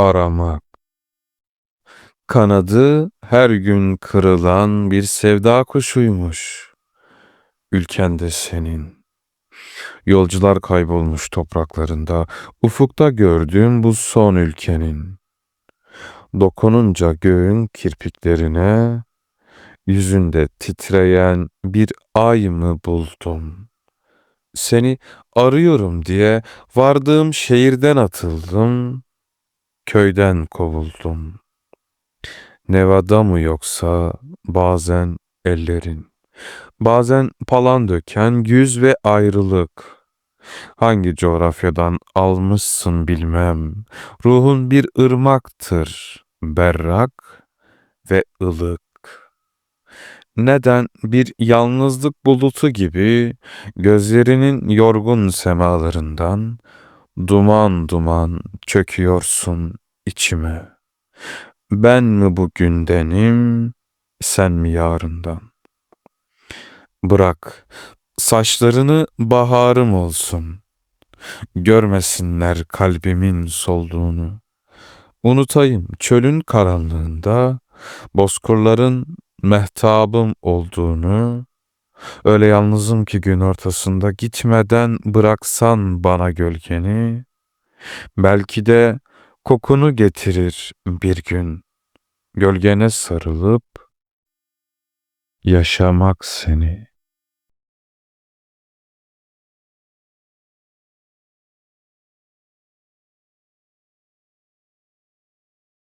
aramak. Kanadı her gün kırılan bir sevda kuşuymuş. Ülkende senin. Yolcular kaybolmuş topraklarında, ufukta gördüğüm bu son ülkenin. Dokununca göğün kirpiklerine, yüzünde titreyen bir ay mı buldum? Seni arıyorum diye vardığım şehirden atıldım, köyden kovuldum. Nevada mı yoksa bazen ellerin, bazen palan döken güz ve ayrılık. Hangi coğrafyadan almışsın bilmem, ruhun bir ırmaktır, berrak ve ılık. Neden bir yalnızlık bulutu gibi gözlerinin yorgun semalarından duman duman çöküyorsun içime. Ben mi bugündenim, sen mi yarından? Bırak saçlarını baharım olsun. Görmesinler kalbimin solduğunu. Unutayım çölün karanlığında bozkırların mehtabım olduğunu. Öyle yalnızım ki gün ortasında gitmeden bıraksan bana gölgeni. Belki de kokunu getirir bir gün. Gölgene sarılıp yaşamak seni.